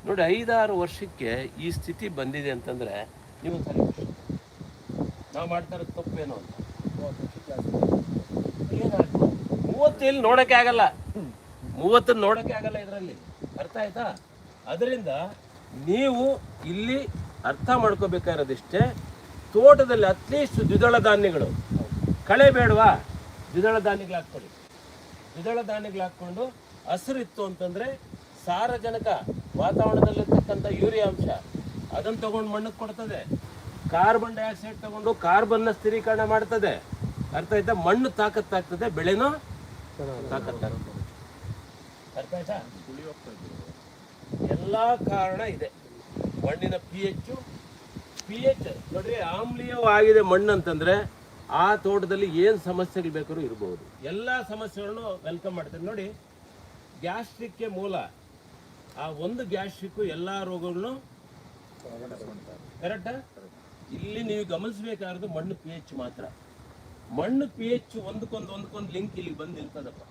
ನೋಡಿ ಐದಾರು ವರ್ಷಕ್ಕೆ ಈ ಸ್ಥಿತಿ ಬಂದಿದೆ ಅಂತಂದ್ರೆ ನೀವು ಸರಿ ನಾವು ಮಾಡ್ತಾ ಇರೋದು ತಪ್ಪೇನು ಅಂತ. ಮೂವತ್ತು ಇಲ್ಲಿ ನೋಡಕ್ಕೆ ಆಗಲ್ಲ. ಮೂವತ್ತನ್ನು ನೋಡಕ್ಕೆ ಆಗಲ್ಲ ಇದರಲ್ಲಿ. ಅರ್ಥ ಆಯ್ತಾ? ಅದರಿಂದ ನೀವು ಇಲ್ಲಿ ಅರ್ಥ ಮಾಡ್ಕೋಬೇಕಾಗಿರೋದಿಷ್ಟೇ ತೋಟದಲ್ಲಿ ಅಟ್ಲೀಸ್ಟ್ ದ್ವಿದಳ ಧಾನ್ಯಗಳು. ಕಳೆ ಬೇಡವಾ? ದ್ವಿದಳ ಧಾನ್ಯಗಳು ಹಾಕ್ಕೊಳ್ಳಿ ದ್ವಿದಳ ಧಾನ್ಯಗಳು ಹಾಕ್ಕೊಂಡು ಹಸಿರಿತ್ತು ಅಂತಂದ್ರೆ ಸಾರಜನಕ ವಾತಾವರಣದಲ್ಲಿರ್ತಕ್ಕಂಥ ಯೂರಿಯಾ ಅಂಶ ಅದನ್ನು ತಗೊಂಡು ಮಣ್ಣು ಕೊಡ್ತದೆ. ಕಾರ್ಬನ್ ಡೈಆಕ್ಸೈಡ್ ತಗೊಂಡು ಕಾರ್ಬನ್ನ ಸ್ಥಿರೀಕರಣ ಮಾಡ್ತದೆ. ಅರ್ಥ ಆಯ್ತಾ? ಮಣ್ಣು ತಾಕತ್ತಾಗ್ತದೆ, ಬೆಳೆನೂ ತಾಕತ್ತಾಗ್ತದೆ. ಅರ್ಥ ಆಯ್ತಾ? ಎಲ್ಲ ಕಾರಣ ಇದೆ. ಮಣ್ಣಿನ ಪಿ ಎಚ್ ಪಿ ಎಚ್ ನೋಡ್ರಿ, ಆಮ್ಲೀಯವಾಗಿದೆ ಮಣ್ಣು ಅಂತಂದ್ರೆ ಆ ತೋಟದಲ್ಲಿ ಏನು ಸಮಸ್ಯೆಗಳು ಬೇಕಾದ್ರೂ ಇರಬಹುದು ಎಲ್ಲ ಸಮಸ್ಯೆಗಳನ್ನು ವೆಲ್ಕಮ್ ಮಾಡ್ತಾರೆ. ನೋಡಿ ಗ್ಯಾಸ್ಟ್ರಿಕ್ಗೆ ಮೂಲ. ಆ ಒಂದು ಗ್ಯಾಸ್ಟ್ರಿಕ್ ಎಲ್ಲ ರೋಗಗಳನ್ನು ಕರೆಕ್ಟಾ ಇಲ್ಲಿ ನೀವು ಗಮನಿಸಬೇಕಾದ್ರೆ ಮಣ್ಣು ಪಿ ಎಚ್ ಮಾತ್ರ. ಮಣ್ಣು ಪಿ ಎಚ್ ಒಂದಕ್ಕೊಂದು ಒಂದಕ್ಕೊಂದು ಲಿಂಕ್ ಇಲ್ಲಿ ಬಂದು ನಿಲ್ತದಪ್ಪ.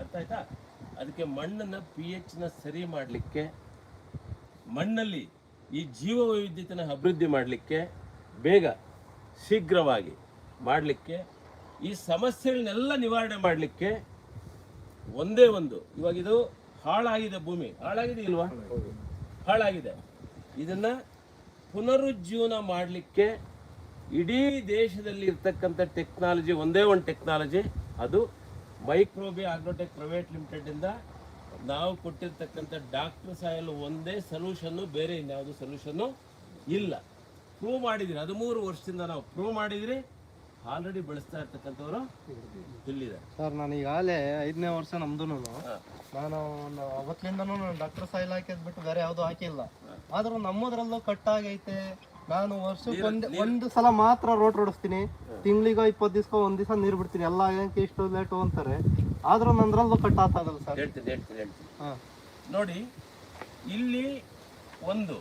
ಅರ್ಥ ಆಯ್ತಾ? ಅದಕ್ಕೆ ಮಣ್ಣನ್ನ ಪಿ ನ ಸರಿ ಮಾಡಲಿಕ್ಕೆ ಮಣ್ಣಲ್ಲಿ ಈ ಜೀವ ವೈವಿಧ್ಯತೆಯನ್ನು ಅಭಿವೃದ್ಧಿ ಮಾಡಲಿಕ್ಕೆ ಬೇಗ, ಶೀಘ್ರವಾಗಿ ಮಾಡಲಿಕ್ಕೆ, ಈ ಸಮಸ್ಯೆಗಳನ್ನೆಲ್ಲ ನಿವಾರಣೆ ಮಾಡಲಿಕ್ಕೆ ಒಂದೇ ಒಂದು, ಇವಾಗ ಇದು ಹಾಳಾಗಿದೆ ಭೂಮಿ. ಹಾಳಾಗಿದೆ ಇಲ್ವಾ? ಹಾಳಾಗಿದೆ. ಇದನ್ನ ಪುನರುಜ್ಜೀವನ ಮಾಡಲಿಕ್ಕೆ ಇಡೀ ದೇಶದಲ್ಲಿ ಇರ್ತಕ್ಕಂಥ ಟೆಕ್ನಾಲಜಿ, ಒಂದೇ ಒಂದು ಟೆಕ್ನಾಲಜಿ, ಅದು ಮೈಕ್ರೋಬಿ ಆಗ್ರೋಟೆಕ್ ಪ್ರೈವೇಟ್ ಲಿಮಿಟೆಡ್ ಇಂದ ನಾವು ಕೊಟ್ಟಿರ್ತಕ್ಕಂಥ ಡಾಕ್ಟರ್ ಸಾಯಲು ಒಂದೇ ಸೊಲ್ಯೂಷನ್ನು ಬೇರೆ ಇನ್ಯಾವುದು ಸೊಲ್ಯೂಷನ್ನು ಇಲ್ಲ. ಪ್ರೂವ್ ಮಾಡಿದ್ರಿ. ಹದಿಮೂರು ವರ್ಷದಿಂದ ನಾವು ಪ್ರೂವ್ ಮಾಡಿದ್ರಿ. ಆಲ್ರೆಡಿ ಬಳಸ್ತಾ ಇರ್ತಕ್ಕಂಥವ್ರು ಇಲ್ಲಿದ್ದಾರೆ. ಸರ್ ನಾನು ಈಗಾಗಲೇ ಐದನೇ ವರ್ಷ ನಮ್ದು ನಾನು ಒಂದು ಅವತ್ತಿನಿಂದನೂ ನಾನು ಡಾಕ್ಟರ್ ಸಾಯಿಲ್ ಹಾಕಿದ್ ಬಿಟ್ಟು ಬೇರೆ ಯಾವುದು ಹಾಕಿಲ್ಲ. ಆದ್ರೂ ನಮ್ಮದ್ರಲ್ಲೂ ಕಟ್ ಆಗೈತೆ ನಾನು ವರ್ಷಕ್ಕೆ ಒಂದು ಒಂದು ಸಲ ಮಾತ್ರ ರೋಡ್ ರೋಡಿಸ್ತೀನಿ ತಿಂಗಳಿಗೋ ಇಪ್ಪತ್ತು ದಿವ್ಸಕ್ಕೋ ಒಂದ್ ದಿವಸ ನೀರು ಬಿಡ್ತೀನಿ. ಎಲ್ಲ ಏನಕ್ಕೆ ಇಷ್ಟು ಲೇಟು ಅಂತಾರೆ. ಆದ್ರೂ ನಂದ್ರಲ್ಲೂ ಕಟ್ ಆಗ್ತದಲ್ಲ ಸರ್. ಹೇಳ್ತೀನಿ ಹೇಳ್ತೀನಿ ಹೇಳ್ತೀನಿ. ಹಾ. ನೋಡಿ ಇಲ್ಲಿ ಒಂದು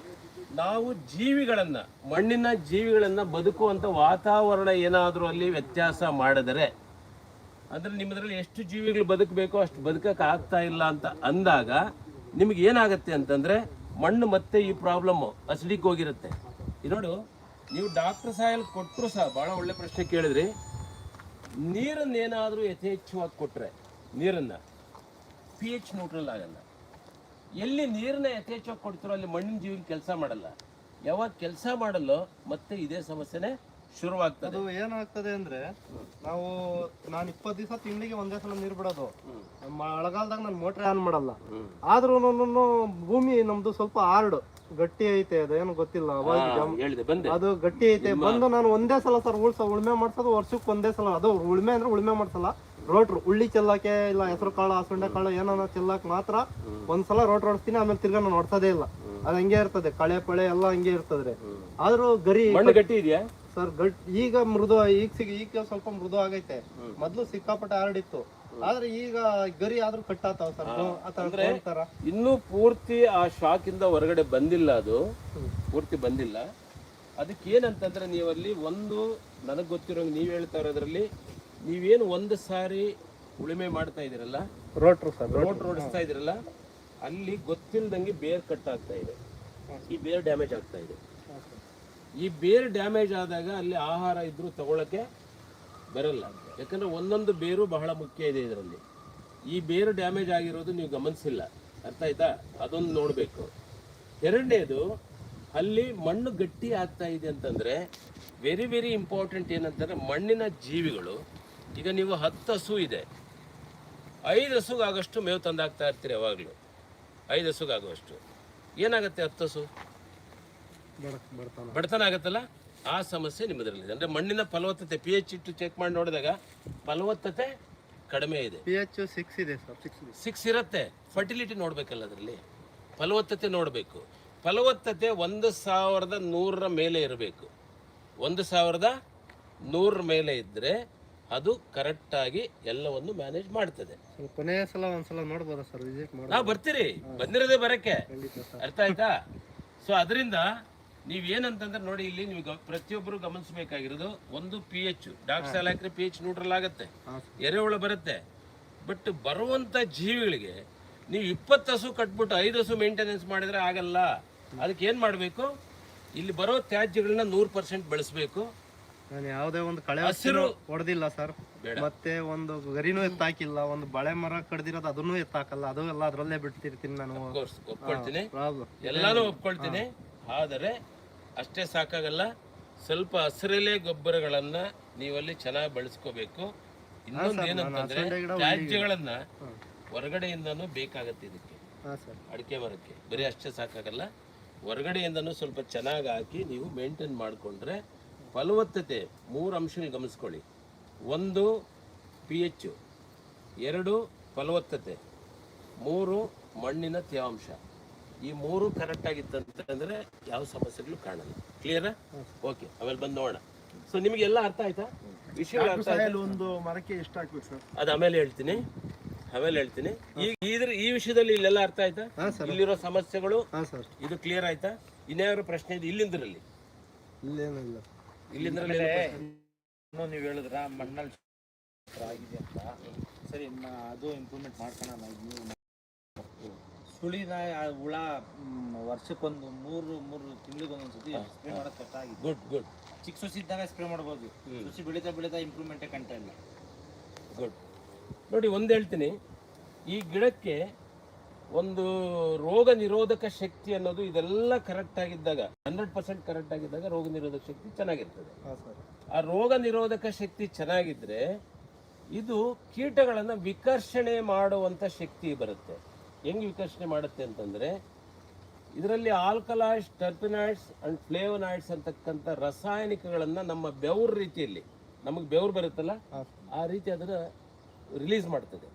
ನಾವು ಜೀವಿಗಳನ್ನ ಮಣ್ಣಿನ ಜೀವಿಗಳನ್ನ ಬದುಕುವಂತ ವಾತಾವರಣ ಏನಾದರೂ ಅಲ್ಲಿ ವ್ಯತ್ಯಾಸ ಮಾಡಿದರೆ ಅಂದ್ರೆ ನಿಮ್ಮದ್ರಲ್ಲಿ ಎಷ್ಟು ಜೀವಿಗಳು ಬದುಕಬೇಕೋ ಅಷ್ಟು ಬದುಕಕ್ಕೆ ಆಗ್ತಾ ಇಲ್ಲ ಅಂತ ಅಂದಾಗ ನಿಮ್ಗೆ ಏನಾಗತ್ತೆ ಅಂತಂದ್ರೆ ಮಣ್ಣು ಮತ್ತೆ ಈ ಪ್ರಾಬ್ಲಮ್ ಅಸಿಡಿಕ್ ಹೋಗಿರುತ್ತೆ. ಇದು ನೋಡು ನೀವು ಡಾಕ್ಟರ್ ಸಾಯಲ್ ಕೊಟ್ಟರು ಸಹ ಬಹಳ ಒಳ್ಳೆ ಪ್ರಶ್ನೆ ಕೇಳಿದ್ರಿ. ನೀರನ್ನೇನಾದ್ರೂ ಯಥೇಚ್ಛವಾಗಿ ಕೊಟ್ರೆ ನೀರನ್ನ? ಪಿ ಎಚ್ ನ್ಯೂಟ್ರಲ್ ಆಗಲ್ಲ. ಎಲ್ಲಿ ನೀರನ್ನ ಯಥೇಚ್ಛವಾಗಿ ಕೊಡ್ತಾರೋ ಅಲ್ಲಿ ಮಣ್ಣಿನ ಜೀವಿಗೆ ಕೆಲಸ ಮಾಡಲ್ಲ. ಯಾವಾಗ ಕೆಲಸ ಮಾಡಲ್ಲೋ ಮತ್ತೆ ಇದೇ ಸಮಸ್ಯೆನೇ ಶುರುವಾಗ್ತದೆ. ಅದು ಏನಾಗ್ತದೆ ಅಂದ್ರೆ ನಾವು ನಾನು ಇಪ್ಪತ್ತು ದಿವಸ ತಿಂಗಳಿಗೆ ಒಂದೇ ಸಲ ನೀರು ಬಿಡೋದು. ಮಳೆಗಾಲದಾಗ ನಾನು ಮೋಟ್ರ್ ಆನ್ ಮಾಡಲ್ಲ. ಆದ್ರೂ ಭೂಮಿ ನಮ್ದು ಸ್ವಲ್ಪ ಹಾರ್ಡ್ ಗಟ್ಟಿ ಐತೆ ಅದೇನು ಗೊತ್ತಿಲ್ಲ ಅದು ಗಟ್ಟಿ ಐತೆ ಬಂದು ನಾನು ಒಂದೇ ಸಲ ಸರ್ ಉಳ್ಸ ಉಳ್ಮೆ ಮಾಡ್ಸೋದು ವರ್ಷಕ್ಕೆ ಒಂದೇ ಸಲ. ಅದು ಉಳ್ಮೆ ಅಂದ್ರೆ ಉಳ್ಮೆ ಮಾಡ್ಸಲ್ಲ. ರೋಟ್ರು ಉಳ್ಳಿ ಚೆಲ್ಲಕ್ಕೆ ಇಲ್ಲ ಹೆಸರು ಕಾಳು ಹಸುಂಡೆ ಕಾಳು ಏನನ್ನ ಚೆಲ್ಲಕ್ ಮಾತ್ರ ಒಂದ್ಸಲ ರೋಟ್ ಹೊಡಿಸ್ತೀನಿ ಆಮೇಲೆ ತಿರ್ಗಾ ನಾನು ಹೊಡ್ಸೋದೇ ಇಲ್ಲ. ಅದು ಹಂಗೆ ಇರ್ತದೆ ಕಳೆ ಪಳೆ ಎಲ್ಲ ಹಂಗೆ ಇರ್ತದ್ರೆ. ಆದ್ರೂ ಗರಿ ಗಟ್ಟಿ ಇದೆಯಾ? ಸರ್ ಗಟ್ ಈಗ ಮೃದು ಈಗ ಸಿಗ ಈಗ ಸ್ವಲ್ಪ ಮೃದು ಆಗೈತೆ. ಮೊದ್ಲು ಸಿಕ್ಕಾಪಟ್ಟೆ ಹರಡಿತ್ತು ಆದ್ರೆ ಈಗ ಗರಿ ಆದ್ರೂ ಕಟ್ ಆತಾವ ಸರ್ ಅಂದ್ರೆ ತರ. ಇನ್ನೂ ಪೂರ್ತಿ ಆ ಶಾಕ್ ಇಂದ ಹೊರಗಡೆ ಬಂದಿಲ್ಲ ಅದು. ಪೂರ್ತಿ ಬಂದಿಲ್ಲ. ಅದಕ್ಕೆ ಏನಂತಂದ್ರೆ ನೀವಲ್ಲಿ ಒಂದು ನನಗೆ ಗೊತ್ತಿರೋ ನೀವು ಹೇಳ್ತಾ ಇರೋದ್ರಲ್ಲಿ ನೀವೇನು ಒಂದು ಸಾರಿ ಉಳುಮೆ ಮಾಡ್ತಾ ಇದೀರಲ್ಲ ರೋಟ್ರು ಸರ್ ರೋಡ್ ಓಡಿಸ್ತಾ ಇದ್ರಲ್ಲ ಅಲ್ಲಿ ಗೊತ್ತಿಲ್ದಂಗೆ ಬೇರ್ ಕಟ್ ಆಗ್ತಾ ಇದೆ. ಈ ಬೇರ್ ಡ್ಯಾಮೇಜ್ ಆಗ್ತಾ ಇದೆ. ಈ ಬೇರ್ ಡ್ಯಾಮೇಜ್ ಆದಾಗ ಅಲ್ಲಿ ಆಹಾರ ಇದ್ರೂ ತಗೊಳಕ್ಕೆ ಬರಲ್ಲ. ಯಾಕಂದ್ರೆ ಒಂದೊಂದು ಬೇರು ಬಹಳ ಮುಖ್ಯ ಇದೆ ಇದರಲ್ಲಿ. ಈ ಬೇರು ಡ್ಯಾಮೇಜ್ ಆಗಿರೋದು ನೀವು ಗಮನಿಸಿಲ್ಲ. ಅರ್ಥ ಆಯ್ತಾ? ಅದೊಂದು ನೋಡಬೇಕು. ಎರಡನೇದು ಅಲ್ಲಿ ಮಣ್ಣು ಗಟ್ಟಿ ಆಗ್ತಾ ಇದೆ ಅಂತಂದ್ರೆ ವೆರಿ ವೆರಿ ಇಂಪಾರ್ಟೆಂಟ್ ಏನಂತಂದ್ರೆ ಮಣ್ಣಿನ ಜೀವಿಗಳು ಈಗ ನೀವು ಹತ್ತು ಹಸು ಇದೆ. ಐದು ಹಸುಗಾಗಷ್ಟು ಮೇವು ತಂದಾಗ್ತಾ ಇರ್ತೀರಿ ಯಾವಾಗಲೂ. ಐದು ಹಸುಗಾಗುವಷ್ಟು. ಏನಾಗುತ್ತೆ ಹತ್ತು ಹಸು? ಬಡತನ ಆಗುತ್ತಲ್ಲ? ಆ ಸಮಸ್ಯೆ ನಿಮ್ಮದರಲ್ಲಿದೆ. ಅಂದ್ರೆ ಮಣ್ಣಿನ ಫಲವತ್ತತೆ ಪಿ ಎಚ್ ಇಟ್ಟು ಚೆಕ್ ಮಾಡಿ ನೋಡಿದಾಗ ಫಲವತ್ತತೆ ಕಡಿಮೆ ಇದೆ. ಪಿ ಎಚ್ ಸಿಕ್ಸ್ ಇದೆ ಸರ್ ಸಿಕ್ಸ್ ಇರುತ್ತೆ. ಫರ್ಟಿಲಿಟಿ ನೋಡಬೇಕಲ್ಲ ಅದರಲ್ಲಿ? ಫಲವತ್ತತೆ ನೋಡಬೇಕು. ಫಲವತ್ತತೆ ಒಂದು ಸಾವಿರದ ನೂರರ ಮೇಲೆ ಇರಬೇಕು. ಒಂದು ಸಾವಿರದ ನೂರರ ಮೇಲೆ ಇದ್ದರೆ ಅದು ಕರೆಕ್ಟಾಗಿ ಎಲ್ಲವನ್ನು ಮ್ಯಾನೇಜ್ ಮಾಡ್ತದೆ. ಕೊನೆಯ ಸಲ ಒಂದ್ಸಲ ನೋಡ್ಬೋದಾ ಸರ್ ವಿಸಿಟ್ ಮಾಡಿ ನಾವು ಬರ್ತೀರಿ. ಬಂದಿರೋದೆ ಬರಕ್ಕೆ. ಅರ್ಥ ಆಯ್ತಾ? ಸೊ ಅದರಿಂದ ನೀವೇನಂತಂದ್ರೆ ನೋಡಿ ಇಲ್ಲಿ ನೀವು ಪ್ರತಿಯೊಬ್ಬರು ಗಮನಿಸಬೇಕಾಗಿರೋದು ಒಂದು ಪಿ ಎಚ್ ಡಾಕ್ಟರ್ ಸಾಲ ಹಾಕಿದ್ರೆ ಪಿ ಎಚ್ ನ್ಯೂಟ್ರಲ್ ಆಗುತ್ತೆ. ಎರೆಹುಳ ಬರುತ್ತೆ. ಬಟ್ ಬರುವಂತ ಜೀವಿಗಳಿಗೆ ನೀವು ಇಪ್ಪತ್ತು ಹಸು ಕಟ್ಬಿಟ್ಟು ಐದು ಹಸು ಮೇಂಟೆನೆನ್ಸ್ ಮಾಡಿದ್ರೆ ಆಗಲ್ಲ. ಅದಕ್ಕೆ ಏನು ಮಾಡಬೇಕು? ಇಲ್ಲಿ ಬರೋ ತ್ಯಾಜ್ಯಗಳನ್ನ ನೂರು ಪರ್ಸೆಂಟ್ ಬೆಳೆಸಬೇಕು. ನಾನು ಯಾವುದೇ ಒಂದು ಕಳೆ ಹಸಿರು ಹೊಡೆದಿಲ್ಲ ಸರ್. ಮತ್ತೆ ಒಂದು ಗರಿನೂ ಎತ್ತಾಕಿಲ್ಲ ಒಂದು ಬಳೆ ಮರ ಕಡ್ದಿರೋದು ಅದನ್ನು ಎತ್ತಾಕಲ್ಲ ಅದು ಎಲ್ಲ ಅದರಲ್ಲೇ ಬಿಡ್ತಿರ್ತೀನಿ ನಾನು. ಒಪ್ಕೊಳ್ತೀನಿ. ಎಲ್ಲಾನು ಒಪ್ಕೊಳ್ತೀನಿ. ಆದರೆ ಅಷ್ಟೇ ಸಾಕಾಗಲ್ಲ ಸ್ವಲ್ಪ ಹಸಿರಲೆ ಗೊಬ್ಬರಗಳನ್ನ ನೀವಲ್ಲಿ ಚೆನ್ನಾಗಿ ಬಳಸ್ಕೋಬೇಕು. ಇನ್ನೊಂದು ಏನಂತಂದ್ರೆ ತ್ಯಾಜ್ಯಗಳನ್ನ ಹೊರಗಡೆಯಿಂದನೂ ಬೇಕಾಗತ್ತೆ ಇದಕ್ಕೆ. ಹಾಂ ಸರ್. ಅಡಿಕೆ ಮರಕ್ಕೆ. ಬರೀ ಅಷ್ಟೇ ಸಾಕಾಗಲ್ಲ. ಹೊರಗಡೆಯಿಂದನೂ ಸ್ವಲ್ಪ ಚೆನ್ನಾಗಿ ಹಾಕಿ ನೀವು ಮೇಂಟೈನ್ ಮಾಡಿಕೊಂಡ್ರೆ ಫಲವತ್ತತೆ ಮೂರು ಅಂಶಗಳು ಗಮನಿಸ್ಕೊಳ್ಳಿ. ಒಂದು ಪಿ ಎಚ್ ಎರಡು ಫಲವತ್ತತೆ. ಮೂರು ಮಣ್ಣಿನ ತೇವಾಂಶ. ಈ ಮೂರು ಕರೆಕ್ಟ್ ಆಗಿತ್ತಂತಂದ್ರೆ ಯಾವ ಸಮಸ್ಯೆಗಳು ಕಾಣಲ್ಲ. ಕ್ಲಿಯರಾ ಓಕೆ ಆಮೇಲೆ ಬಂದು ನೋಡೋಣ. ಸೊ ನಿಮಗೆಲ್ಲ ಅರ್ಥ ಆಯ್ತಾ? ವಿಷಯ ಅರ್ಥ ಒಂದು ಮರಕ್ಕೆ ಎಷ್ಟು ಹಾಕ್ಬೇಕು ಸರ್? ಅದು ಆಮೇಲೆ ಹೇಳ್ತೀನಿ. ಆಮೇಲೆ ಹೇಳ್ತೀನಿ. ಈಗ ಇದ್ರ ಈ ವಿಷಯದಲ್ಲಿ ಇಲ್ಲೆಲ್ಲ ಅರ್ಥ ಆಯ್ತಾ? ಇಲ್ಲಿರೋ ಸಮಸ್ಯೆಗಳು? ಇದು ಕ್ಲಿಯರ್ ಆಯ್ತಾ? ಇನ್ಯಾವ ಪ್ರಶ್ನೆ ಇದೆ ಇಲ್ಲಿಂದ್ರಲ್ಲಿ? ಇಲ್ಲೇನೂ ಇಲ್ಲ ಇಲ್ಲಿಂದ್ರಲ್ಲಿ ಇನ್ನೂ ನೀವು ಹೇಳಿದ್ರ ಮಣ್ಣಲ್ಲಿ ಆಗಿದೆ ಅಂತ. ಸರಿ ಅದು ಇಂಪ್ರೂವ್ಮೆಂಟ್ ಮಾಡ್ಕೊಳ್ಳೋಣ ಸುಳಿನ ಆ ಹುಳ ವರ್ಷಕ್ಕೊಂದು ಮೂರು ಮೂರು ತಿಂಗಳಿಗೆ ಒಂದೊಂದ್ಸತಿ ಸ್ಪ್ರೇ ಮಾಡೋದು ಕಷ್ಟ ಆಗಿದೆ ಗುಡ್ ಗುಡ್ ಚಿಕ್ಕ ಸೊಸಿ ಇದ್ದಾಗ ಸ್ಪ್ರೇ ಮಾಡ್ಬೋದು. ಸೊಸಿ ಬೆಳೀತಾ ಬೆಳೀತಾ ಇಂಪ್ರೂವ್ಮೆಂಟೇ ಕಾಣ್ತಾ ಇಲ್ಲ. ಗುಡ್ ನೋಡಿ ಒಂದು ಹೇಳ್ತೀನಿ. ಈ ಗಿಡಕ್ಕೆ ಒಂದು ರೋಗ ನಿರೋಧಕ ಶಕ್ತಿ ಅನ್ನೋದು ಇದೆಲ್ಲ ಕರೆಕ್ಟ್ ಆಗಿದ್ದಾಗ ಹಂಡ್ರೆಡ್ ಪರ್ಸೆಂಟ್ ಕರೆಕ್ಟ್ ಆಗಿದ್ದಾಗ ರೋಗ ನಿರೋಧಕ ಶಕ್ತಿ ಚೆನ್ನಾಗಿರ್ತದೆ. ಆ ರೋಗ ನಿರೋಧಕ ಶಕ್ತಿ ಚೆನ್ನಾಗಿದ್ರೆ ಇದು ಕೀಟಗಳನ್ನು ವಿಕರ್ಷಣೆ ಮಾಡುವಂಥ ಶಕ್ತಿ ಬರುತ್ತೆ. ಹೆಂಗ್ ವಿಕರ್ಷಣೆ ಮಾಡುತ್ತೆ ಅಂತಂದ್ರೆ ಇದರಲ್ಲಿ ಆಲ್ಕಲಾಯ್ಡ್ಸ್ ಟರ್ಪಿನಾಯ್ಡ್ಸ್ ಅಂಡ್ ಫ್ಲೇವನಾಯ್ಡ್ಸ್ ಅಂತಕ್ಕಂಥ ರಾಸಾಯನಿಕಗಳನ್ನು ನಮ್ಮ ಬೆವ್ರ ರೀತಿಯಲ್ಲಿ ನಮಗೆ ಬೆವ್ರು ಬರುತ್ತಲ್ಲ? ಆ ರೀತಿ ಅದನ್ನು ರಿಲೀಸ್ ಮಾಡ್ತದೆ.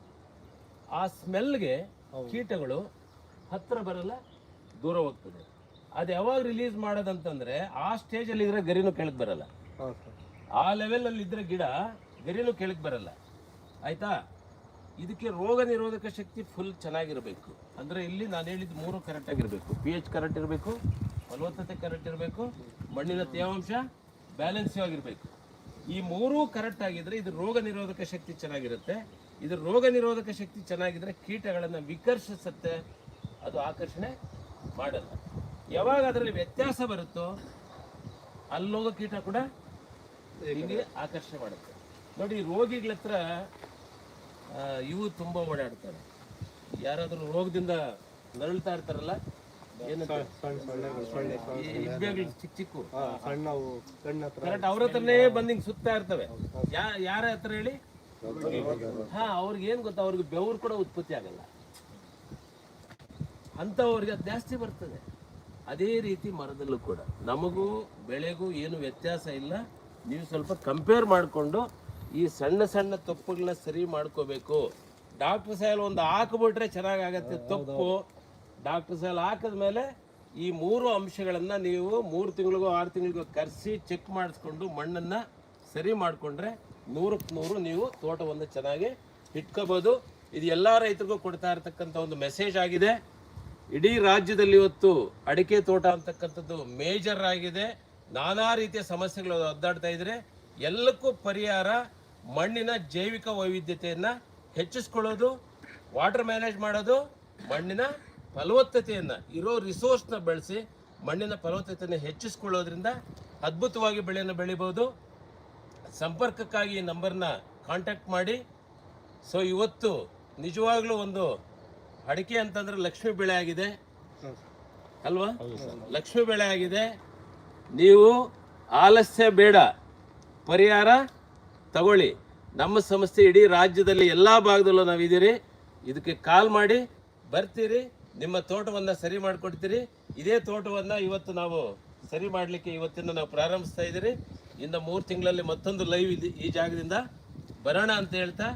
ಆ ಸ್ಮೆಲ್ಗೆ ಕೀಟಗಳು ಹತ್ತಿರ ಬರಲ್ಲ ದೂರ ಹೋಗ್ತದೆ. ಅದು ಯಾವಾಗ ರಿಲೀಸ್ ಮಾಡೋದಂತಂದ್ರೆ ಆ ಸ್ಟೇಜಲ್ಲಿ ಇದ್ರೆ ಗರಿನೂ ಕೆಳಗೆ ಬರಲ್ಲ. ಆ ಲೆವೆಲ್ ಲೆವೆಲಲ್ಲಿ ಇದ್ರೆ ಗಿಡ ಗರಿನೂ ಕೆಳಗೆ ಬರಲ್ಲ. ಆಯ್ತಾ? ಇದಕ್ಕೆ ರೋಗ ನಿರೋಧಕ ಶಕ್ತಿ ಫುಲ್ ಚೆನ್ನಾಗಿರಬೇಕು. ಅಂದ್ರೆ ಇಲ್ಲಿ ನಾನು ಹೇಳಿದ ಮೂರು ಕರೆಕ್ಟ್ ಆಗಿರಬೇಕು. ಪಿ ಎಚ್ ಕರೆಕ್ಟ್ ಇರಬೇಕು ಫಲವತ್ತತೆ ಕರೆಕ್ಟ್ ಇರಬೇಕು ಮಣ್ಣಿನ ತೇವಾಂಶ ಬ್ಯಾಲೆನ್ಸ್ ಆಗಿರಬೇಕು. ಈ ಮೂರೂ ಕರೆಕ್ಟ್ ಆಗಿದ್ರೆ ಇದು ರೋಗ ನಿರೋಧಕ ಶಕ್ತಿ ಚೆನ್ನಾಗಿರುತ್ತೆ. ಇದು ರೋಗ ನಿರೋಧಕ ಶಕ್ತಿ ಚೆನ್ನಾಗಿದ್ರೆ ಕೀಟಗಳನ್ನು ವಿಕರ್ಷಿಸುತ್ತೆ. ಅದು ಆಕರ್ಷಣೆ ಮಾಡಲ್ಲ. ಯಾವಾಗ ಅದರಲ್ಲಿ ವ್ಯತ್ಯಾಸ ಬರುತ್ತೋ ಅಲ್ಲೋಗ ಕೀಟ ಕೂಡ ಇಲ್ಲಿ ಆಕರ್ಷಣೆ ಮಾಡುತ್ತೆ. ನೋಡಿ, ರೋಗಿಗಳ ಹತ್ರ ಇವು ತುಂಬಾ ಓಡಾಡ್ತಾರೆ. ಯಾರಾದರೂ ರೋಗದಿಂದ ನರಳ್ತಾ ಇರ್ತಾರಲ್ಲ ಚಿಕ್ಕ ಕರೆಕ್ಟ್ ಅವ್ರ ಹತ್ರನೇ ಬಂದ್ ಹಿಂಗ್ ಸುತ್ತಾ ಇರ್ತವೆ. ಯಾರ ಹತ್ರ ಹೇಳಿ? ಹಾ ಅವ್ರಿಗೆ ಏನ್ ಗೊತ್ತಾ ಅವ್ರಿಗೆ ಬೆವರು ಕೂಡ ಉತ್ಪತ್ತಿ ಆಗಲ್ಲ. ಅಂತ ಅದು ಜಾಸ್ತಿ ಬರ್ತದೆ. ಅದೇ ರೀತಿ ಮರದಲ್ಲೂ ಕೂಡ. ನಮಗೂ ಬೆಳೆಗೂ ಏನು ವ್ಯತ್ಯಾಸ ಇಲ್ಲ. ನೀವು ಸ್ವಲ್ಪ ಕಂಪೇರ್ ಮಾಡಿಕೊಂಡು ಈ ಸಣ್ಣ ಸಣ್ಣ ತಪ್ಪುಗಳನ್ನ ಸರಿ ಮಾಡ್ಕೋಬೇಕು. ಡಾಕ್ಟರ್ ಸಾಹೇಬ್ ಒಂದು ಹಾಕ್ಬಿಟ್ರೆ ಚೆನ್ನಾಗಾಗತ್ತೆ ತಪ್ಪು ಡಾಕ್ಟರ್ ಹಾಕಿದ ಮೇಲೆ ಈ ಮೂರು ಅಂಶಗಳನ್ನು ನೀವು ಮೂರು ತಿಂಗಳಿಗೂ ಆರು ತಿಂಗಳಿಗೂ ಕರೆಸಿ ಚೆಕ್ ಮಾಡಿಸ್ಕೊಂಡು ಮಣ್ಣನ್ನ ಸರಿ ಮಾಡಿಕೊಂಡ್ರೆ ನೂರಕ್ಕೆ ನೂರು ನೀವು ತೋಟವನ್ನು ಚೆನ್ನಾಗಿ ಇಟ್ಕೋಬೋದು. ಇದು ಎಲ್ಲ ರೈತರಿಗೂ ಕೊಡ್ತಾ ಇರತಕ್ಕಂಥ ಒಂದು ಮೆಸೇಜ್ ಆಗಿದೆ. ಇಡೀ ರಾಜ್ಯದಲ್ಲಿ ಇವತ್ತು ಅಡಿಕೆ ತೋಟ ಅಂತಕ್ಕಂಥದ್ದು ಮೇಜರ್ ಆಗಿದೆ. ನಾನಾ ರೀತಿಯ ಸಮಸ್ಯೆಗಳು ಒದ್ದಾಡ್ತಾ ಇದ್ರೆ ಎಲ್ಲಕ್ಕೂ ಪರಿಹಾರ ಮಣ್ಣಿನ ಜೈವಿಕ ವೈವಿಧ್ಯತೆಯನ್ನು ಹೆಚ್ಚಿಸ್ಕೊಳ್ಳೋದು ವಾಟರ್ ಮ್ಯಾನೇಜ್ ಮಾಡೋದು, ಮಣ್ಣಿನ ಫಲವತ್ತತೆಯನ್ನ, ಇರೋ ರಿಸೋರ್ಸ್ನ ಬಳಸಿ ಮಣ್ಣಿನ ಫಲವತ್ತತೆಯನ್ನು ಹೆಚ್ಚಿಸ್ಕೊಳ್ಳೋದ್ರಿಂದ ಅದ್ಭುತವಾಗಿ ಬೆಳೆಯನ್ನು ಬೆಳಿಬೋದು. ಸಂಪರ್ಕಕ್ಕಾಗಿ ಈ ನಂಬರ್ನ ಕಾಂಟ್ಯಾಕ್ಟ್ ಮಾಡಿ. ಸೊ ಇವತ್ತು ನಿಜವಾಗ್ಲೂ ಒಂದು ಅಡಿಕೆ ಅಂತಂದ್ರೆ ಲಕ್ಷ್ಮಿ ಬೆಳೆ ಆಗಿದೆ. ಅಲ್ವಾ? ಲಕ್ಷ್ಮಿ ಬೆಳೆ ಆಗಿದೆ. ನೀವು ಆಲಸ್ಯ ಬೇಡ. ಪರಿಹಾರ ತಗೊಳ್ಳಿ. ನಮ್ಮ ಸಂಸ್ಥೆ ಇಡೀ ರಾಜ್ಯದಲ್ಲಿ ಎಲ್ಲ ಭಾಗದಲ್ಲೂ ನಾವಿದ್ದೀರಿ. ಇದಕ್ಕೆ ಕಾಲ್ ಮಾಡಿ. ಬರ್ತೀರಿ. ನಿಮ್ಮ ತೋಟವನ್ನು ಸರಿ ಮಾಡಿಕೊಡ್ತೀರಿ. ಇದೇ ತೋಟವನ್ನು ಇವತ್ತು ನಾವು ಸರಿ ಮಾಡಲಿಕ್ಕೆ ಇವತ್ತಿಂದ ನಾವು ಪ್ರಾರಂಭಿಸ್ತಾ ಇದ್ದೀರಿ. ಇನ್ನು ಮೂರು ತಿಂಗಳಲ್ಲಿ ಮತ್ತೊಂದು ಲೈವ್ ಇದೆ ಈ ಜಾಗದಿಂದ. ಬರೋಣ ಅಂತ ಹೇಳ್ತಾ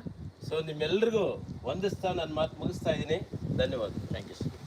ಸೊ ನಿಮ್ಮೆಲ್ರಿಗೂ ವಂದಿಸ್ತಾ ನಾನು ಮಾತು ಮುಗಿಸ್ತಾ ಇದ್ದೀನಿ. ಧನ್ಯವಾದ. Thank you